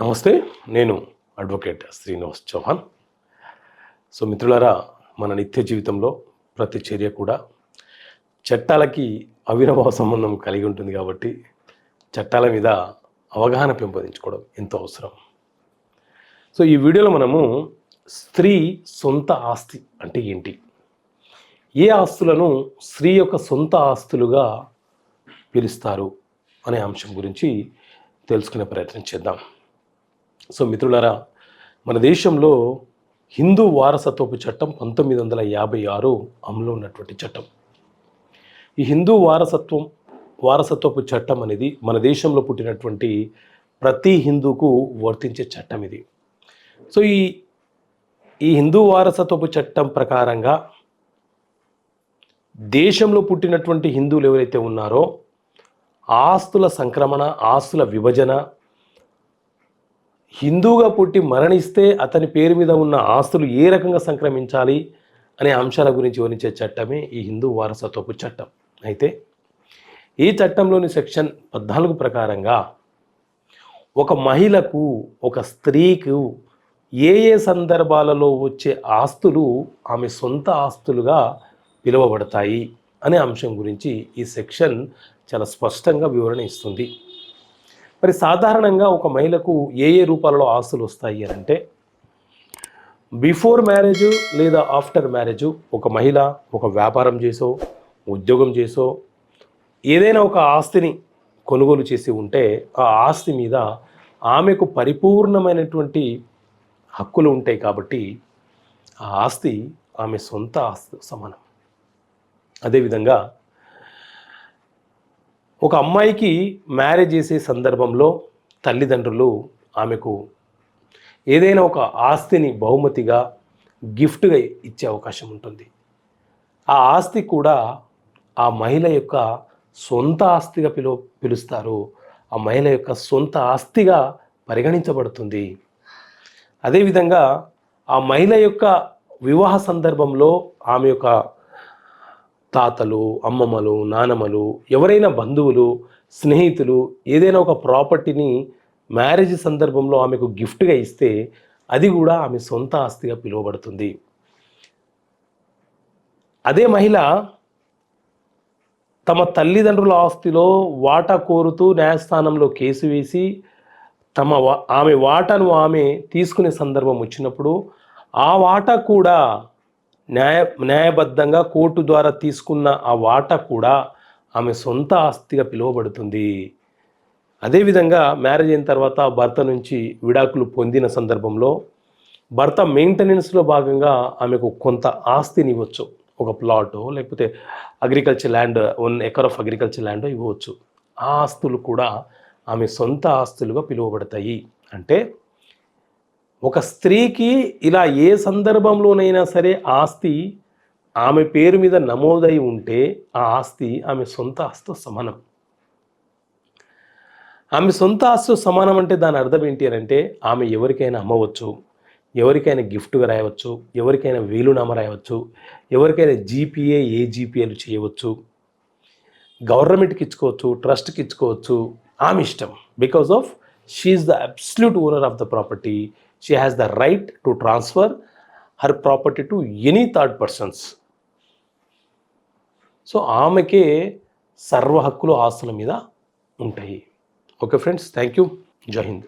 నమస్తే నేను advocate Srinivas Chauhan. So మిత్రులారా మన నిత్య జీవితంలో ప్రతి చర్య కూడా చట్టాలకి అవినభావ సంబంధం కలిగి ఉంటుంది కాబట్టి చట్టాల మీద అవగాహన పెంపొందించుకోవడం ఎంతో అవసరం. సో ఈ వీడియోలో మనము స్త్రీ సొంత ఆస్తి అంటే ఏంటి? ఏ ఆస్తులను స్త్రీ యొక్క సొంత ఆస్తులుగా పిలుస్తారు అనే అంశం గురించి తెలుసుకునే ప్రయత్నం చేద్దాం. సో మిత్రులారా మన దేశంలో హిందూ వారసత్వపు చట్టం పంతొమ్మిది వందల యాభై ఆరు అమలు ఉన్నటువంటి చట్టం. ఈ హిందూ వారసత్వం వారసత్వపు చట్టం అనేది మన దేశంలో పుట్టినటువంటి ప్రతి హిందూకు వర్తించే చట్టం ఇది. సో ఈ ఈ హిందూ వారసత్వపు చట్టం ప్రకారంగా దేశంలో పుట్టినటువంటి హిందువులు ఎవరైతే ఉన్నారో ఆస్తుల సంక్రమణ ఆస్తుల విభజన హిందూగా పుట్టి మరణిస్తే అతని పేరు మీద ఉన్న ఆస్తులు ఏ రకంగా సంక్రమించాలి అనే అంశాల గురించి వివరించే చట్టమే ఈ హిందూ వారసత్వపు చట్టం. అయితే ఈ చట్టంలోని సెక్షన్ పద్నాలుగు ప్రకారంగా ఒక మహిళకు ఒక స్త్రీకు ఏ ఏ సందర్భాలలో వచ్చే ఆస్తులు ఆమె సొంత ఆస్తులుగా పిలువబడతాయి అనే అంశం గురించి ఈ సెక్షన్ చాలా స్పష్టంగా వివరణ ఇస్తుంది. మరి సాధారణంగా ఒక మహిళకు ఏ ఏ రూపాలలో ఆస్తులు వస్తాయి అని అంటే బిఫోర్ మ్యారేజ్ లేదా ఆఫ్టర్ మ్యారేజ్ ఒక మహిళ ఒక వ్యాపారం చేసో ఉద్యోగం చేసో ఏదైనా ఒక ఆస్తిని కొనుగోలు చేసి ఉంటే ఆ ఆస్తి మీద ఆమెకు పరిపూర్ణమైనటువంటి హక్కులు ఉంటాయి కాబట్టి ఆ ఆస్తి ఆమె సొంత ఆస్తి సమానం. అదేవిధంగా ఒక అమ్మాయికి మ్యారేజ్ చేసే సందర్భంలో తల్లిదండ్రులు ఆమెకు ఏదైనా ఒక ఆస్తిని బహుమతిగా గిఫ్ట్గా ఇచ్చే అవకాశం ఉంటుంది. ఆ ఆస్తి కూడా ఆ మహిళ యొక్క సొంత ఆస్తిగా పిలు పిలుస్తారు. ఆ మహిళ యొక్క సొంత ఆస్తిగా పరిగణించబడుతుంది. అదేవిధంగా ఆ మహిళ యొక్క వివాహ సందర్భంలో ఆమె యొక్క తాతలు అమ్మమ్మలు నానమ్మలు ఎవరైనా బంధువులు స్నేహితులు ఏదైనా ఒక ప్రాపర్టీని మ్యారేజ్ సందర్భంలో ఆమెకు గిఫ్ట్గా ఇస్తే అది కూడా ఆమె సొంత ఆస్తిగా పిలువబడుతుంది. అదే మహిళ తమ తల్లిదండ్రుల ఆస్తిలో వాటా కోరుతూ న్యాయస్థానంలో కేసు వేసి తమ వా- ఆమె వాటాను ఆమె తీసుకునే సందర్భం వచ్చినప్పుడు ఆ వాటా కూడా న్యాయ న్యాయబద్ధంగా కోర్టు ద్వారా తీసుకున్న ఆ వాటా కూడా ఆమె సొంత ఆస్తిగా పిలువబడుతుంది. అదేవిధంగా మ్యారేజ్ అయిన తర్వాత భర్త నుంచి విడాకులు పొందిన సందర్భంలో భర్త మెయింటెనెన్స్లో భాగంగా ఆమెకు కొంత ఆస్తిని ఇవ్వచ్చు. ఒక ప్లాట్ లేకపోతే agriculture land one acre of agriculture land ఇవ్వచ్చు. ఆ ఆస్తులు కూడా ఆమె సొంత ఆస్తులుగా పిలువబడతాయి. అంటే ఒక స్త్రీకి ఇలా ఏ సందర్భంలోనైనా సరే ఆస్తి ఆమె పేరు మీద నమోదై ఉంటే ఆ ఆస్తి ఆమె సొంత ఆస్తితో సమానం. ఆమె సొంత ఆస్తితో సమానం అంటే దాని అర్థం ఏంటి అని అంటే ఆమె ఎవరికైనా అమ్మవచ్చు ఎవరికైనా గిఫ్ట్గా రాయవచ్చు ఎవరికైనా వీలునామా రాయవచ్చు ఎవరికైనా జీపీఏ ఏ జీపీఏలు చేయవచ్చు గవర్నమెంట్కి ఇచ్చుకోవచ్చు ట్రస్ట్కి ఇచ్చుకోవచ్చు ఆమె ఇష్టం. Because of she's the absolute owner of the property she has the right to transfer her property to any third persons so ఆమెకే సర్వ హక్కులు ఆస్తుల మీద ఉంటాయి. ఓకే ఫ్రెండ్స్ థ్యాంక్ యూ జై హింద్.